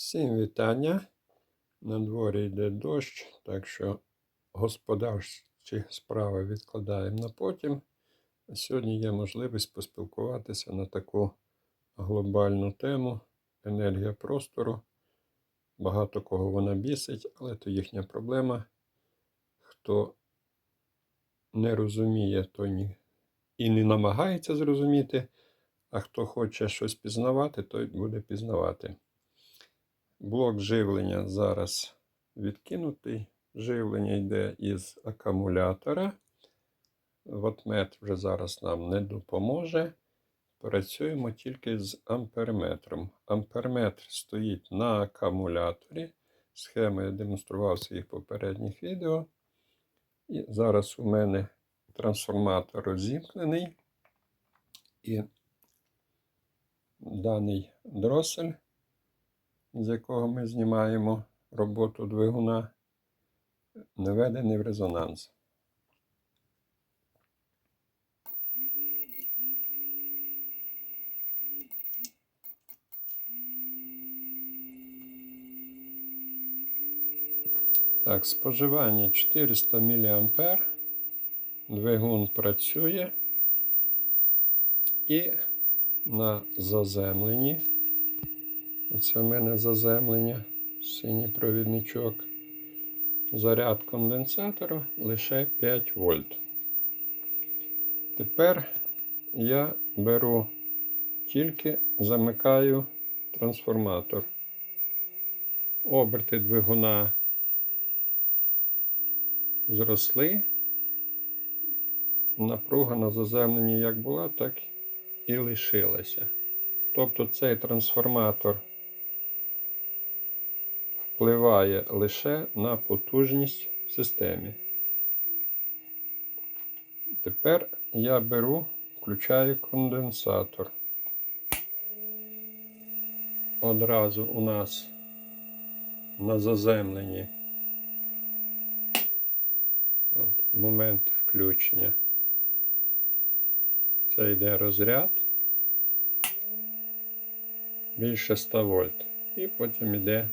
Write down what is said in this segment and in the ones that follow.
Всім вітання. На дворі йде дощ, так що господарчі справи відкладаємо на потім. Сьогодні є можливість поспілкуватися на таку глобальну тему енергія простору. Багато кого вона бісить, але то їхня проблема. Хто не розуміє, то ні. і не намагається зрозуміти, а хто хоче щось пізнавати, той буде пізнавати. Блок живлення зараз відкинутий. Живлення йде із акумулятора. Ватмет вже зараз нам не допоможе. Працюємо тільки з амперметром. Амперметр стоїть на акумуляторі. Схеми я демонстрував в своїх попередніх відео. І зараз у мене трансформатор розімкнений. І даний дросель з якого ми знімаємо роботу двигуна, не введений в резонанс. Так, споживання 400 мА. Двигун працює і на заземленні це в мене заземлення, синій провідничок. Заряд конденсатора лише 5 вольт. Тепер я беру тільки замикаю трансформатор. Оберти двигуна зросли. Напруга на заземленні як була, так і лишилася. Тобто цей трансформатор впливає лише на потужність в системі. Тепер я беру, включаю конденсатор. Одразу у нас на заземленні От, момент включення. Це йде розряд більше 100 вольт. І потім йде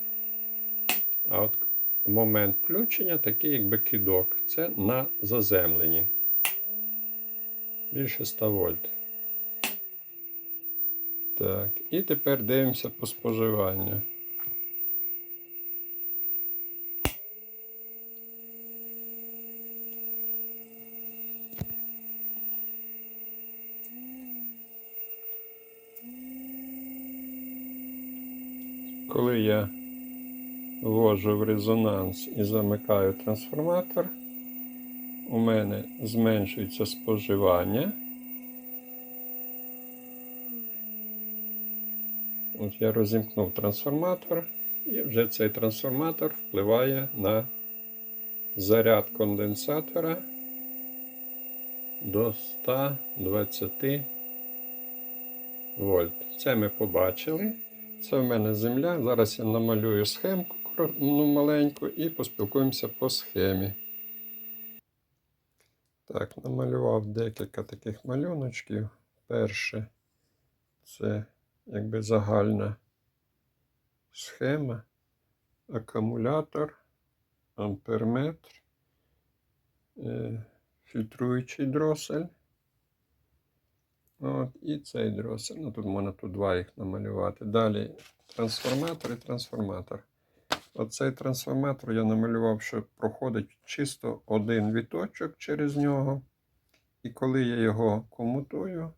а от момент включення такий, якби кидок. Це на заземленні. Більше 100 вольт. Так, і тепер дивимося по споживанню. Коли я ввожу в резонанс і замикаю трансформатор, у мене зменшується споживання. От я розімкнув трансформатор, і вже цей трансформатор впливає на заряд конденсатора до 120 вольт. Це ми побачили. Це в мене земля. Зараз я намалюю схемку ну, маленьку і поспілкуємося по схемі. Так, намалював декілька таких малюночків. Перше це якби загальна схема, акумулятор, амперметр, е, фільтруючий дросель. От, І цей дросель. Ну, тут можна тут два їх намалювати. Далі трансформатор і трансформатор. Оцей трансформатор я намалював, що проходить чисто один віточок через нього. І коли я його комутую,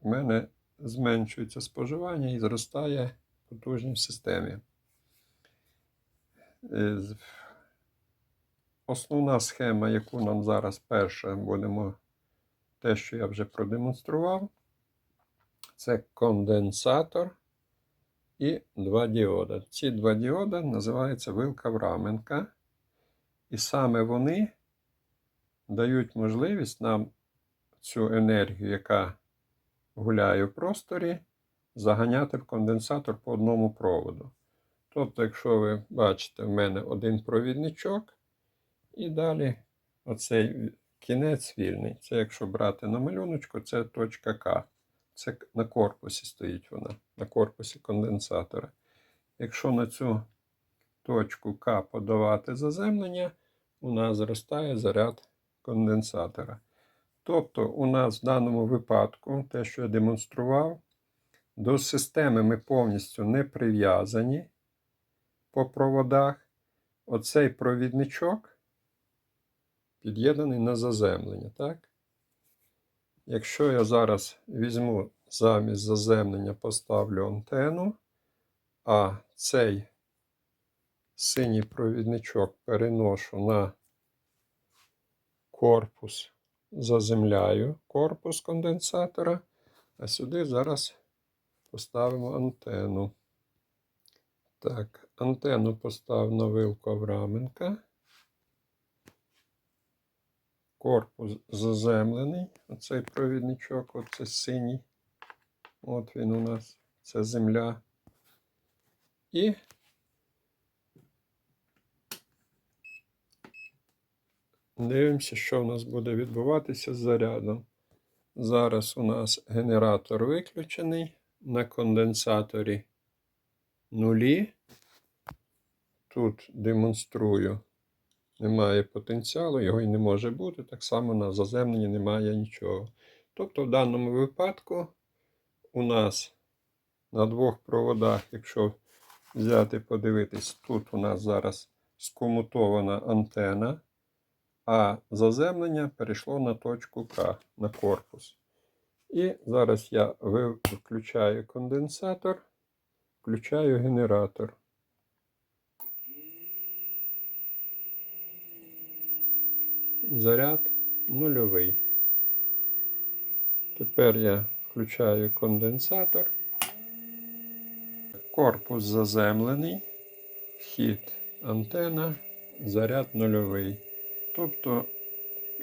в мене зменшується споживання і зростає потужність в системі. Е, основна схема, яку нам зараз перша будемо, те, що я вже продемонстрував, це конденсатор і два діода. Ці два діода називаються вилка Враменка. І саме вони дають можливість нам цю енергію, яка гуляє в просторі, заганяти в конденсатор по одному проводу. Тобто, якщо ви бачите, в мене один провідничок, і далі оцей кінець вільний. Це якщо брати на малюночку, це точка К. Це на корпусі стоїть вона, на корпусі конденсатора. якщо на цю точку К подавати заземлення, у нас зростає заряд конденсатора. Тобто, у нас в даному випадку, те, що я демонстрував, до системи ми повністю не прив'язані по проводах. Оцей провідничок під'єднаний на заземлення. Так? Якщо я зараз візьму замість заземлення, поставлю антенну, а цей синій провідничок переношу на корпус, заземляю корпус конденсатора, а сюди зараз поставимо антенну. Так, антенну поставив на вилку Авраменка. Корпус заземлений. Оцей провідничок, оце синій. От він у нас, це земля. І дивимося, що в нас буде відбуватися з зарядом. Зараз у нас генератор виключений на конденсаторі нулі. Тут демонструю, немає потенціалу, його і не може бути. Так само на заземленні немає нічого. Тобто, в даному випадку у нас на двох проводах, якщо взяти, подивитись, тут у нас зараз скомутована антена, а заземлення перейшло на точку К, на корпус. І зараз я включаю конденсатор, включаю генератор. Заряд нульовий. Тепер я включаю конденсатор. Корпус заземлений, вхід антена, заряд нульовий. Тобто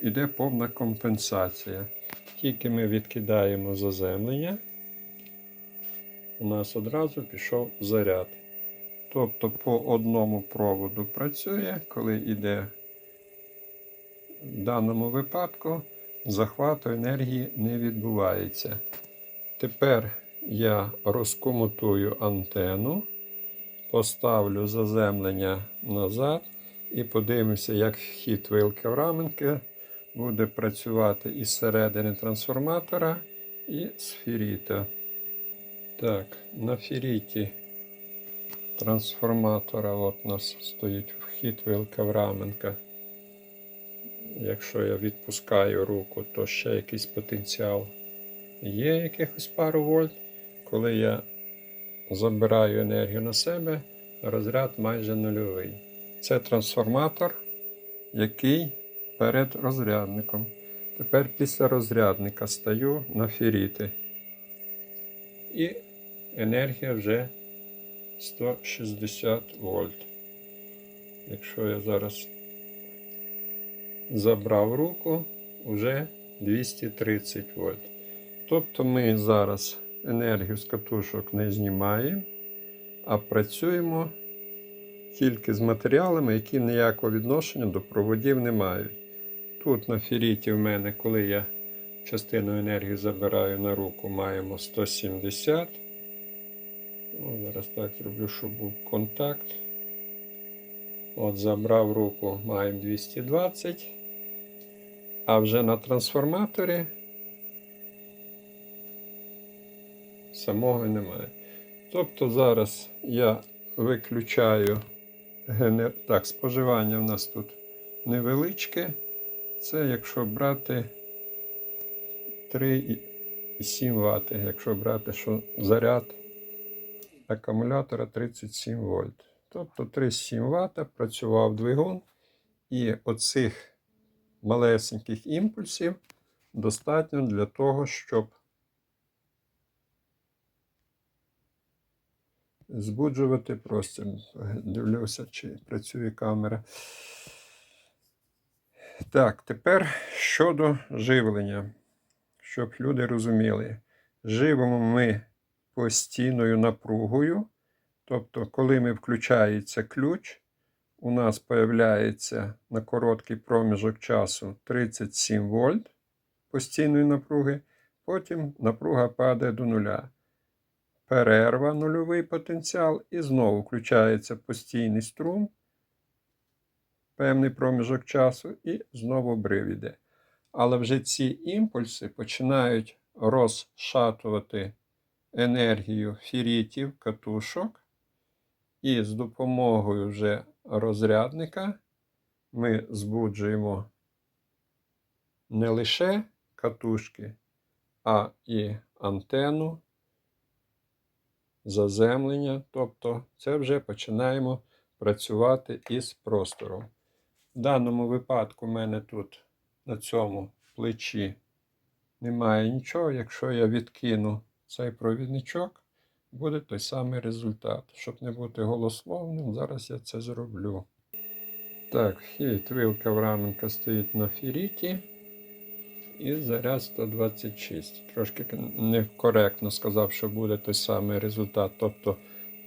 йде повна компенсація. Тільки ми відкидаємо заземлення, у нас одразу пішов заряд. Тобто по одному проводу працює, коли йде в даному випадку захвату енергії не відбувається. Тепер я розкомутую антенну, поставлю заземлення назад і подивимося, як вхід вилки в раменки буде працювати із середини трансформатора і з фіріта. Так, на фіріті трансформатора от у нас стоїть вхід вилка в раменка. Якщо я відпускаю руку, то ще якийсь потенціал є якихось пару вольт. Коли я забираю енергію на себе, розряд майже нульовий. Це трансформатор, який перед розрядником. Тепер після розрядника стаю на феріти. І енергія вже 160 вольт. Якщо я зараз забрав руку, вже 230 вольт. Тобто ми зараз енергію з катушок не знімаємо, а працюємо тільки з матеріалами, які ніякого відношення до проводів не мають. Тут на феріті в мене, коли я частину енергії забираю на руку, маємо 170. О, зараз так зроблю, щоб був контакт. От, забрав руку, маємо 220. А вже на трансформаторі самого немає. Тобто зараз я виключаю генер... так, споживання в нас тут невеличке. Це якщо брати 3,7 Вт, якщо брати, що заряд акумулятора 37 вольт. Тобто 3,7 Вт працював двигун, і оцих малесеньких імпульсів достатньо для того, щоб збуджувати простір. Дивлюся, чи працює камера. Так, тепер щодо живлення, щоб люди розуміли, живемо ми постійною напругою. Тобто, коли ми включається ключ, у нас появляється на короткий проміжок часу 37 вольт постійної напруги, потім напруга падає до нуля. перерва, нульовий потенціал, і знову включається постійний струм, певний проміжок часу, і знову брив іде. Але вже ці імпульси починають розшатувати енергію фірітів, катушок, і з допомогою вже розрядника ми збуджуємо не лише катушки, а і антенну, заземлення. Тобто це вже починаємо працювати із простором. В даному випадку в мене тут на цьому плечі немає нічого. Якщо я відкину цей провідничок, буде той самий результат. Щоб не бути голословним, зараз я це зроблю. Так, вхід вилка Враменка стоїть на фіріті. І заряд 126. Трошки некоректно сказав, що буде той самий результат. Тобто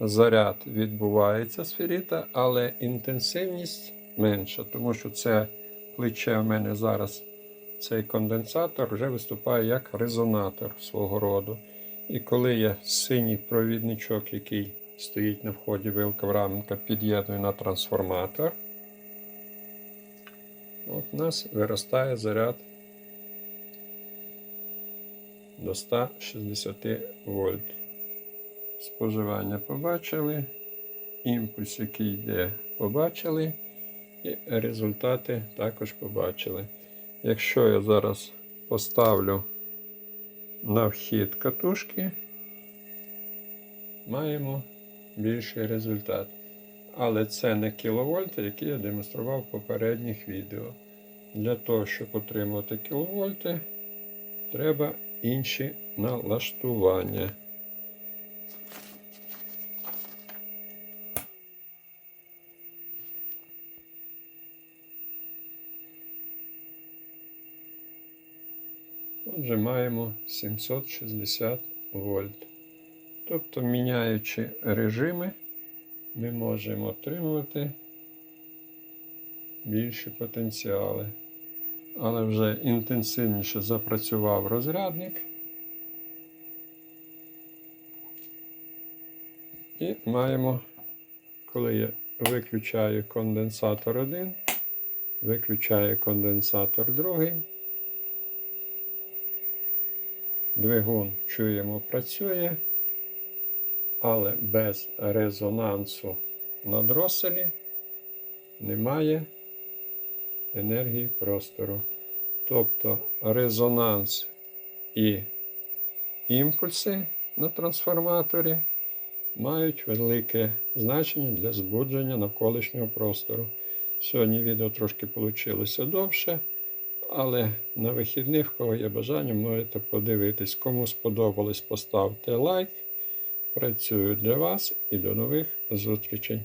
заряд відбувається з феріта, але інтенсивність менша, тому що це плече в мене зараз, цей конденсатор вже виступає як резонатор свого роду. І коли я синій провідничок, який стоїть на вході вилка Враменка, під'єдную на трансформатор, от у нас виростає заряд до 160 вольт. Споживання побачили, імпульс, який йде, побачили, і результати також побачили. Якщо я зараз поставлю на вхід катушки, маємо більший результат. Але це не кіловольти, які я демонстрував в попередніх відео. Для того, щоб отримати кіловольти, треба інші налаштування. Отже, маємо 760 вольт. Тобто, міняючи режими, ми можемо отримувати більші потенціали але вже інтенсивніше запрацював розрядник. І маємо, коли я виключаю конденсатор 1, виключаю конденсатор 2. Двигун чуємо працює, але без резонансу на дроселі немає енергії простору. Тобто резонанс і імпульси на трансформаторі мають велике значення для збудження навколишнього простору. Сьогодні відео трошки вийшло довше, але на вихідних, в кого є бажання, можете подивитись. Кому сподобалось, поставте лайк. Працюю для вас і до нових зустрічей!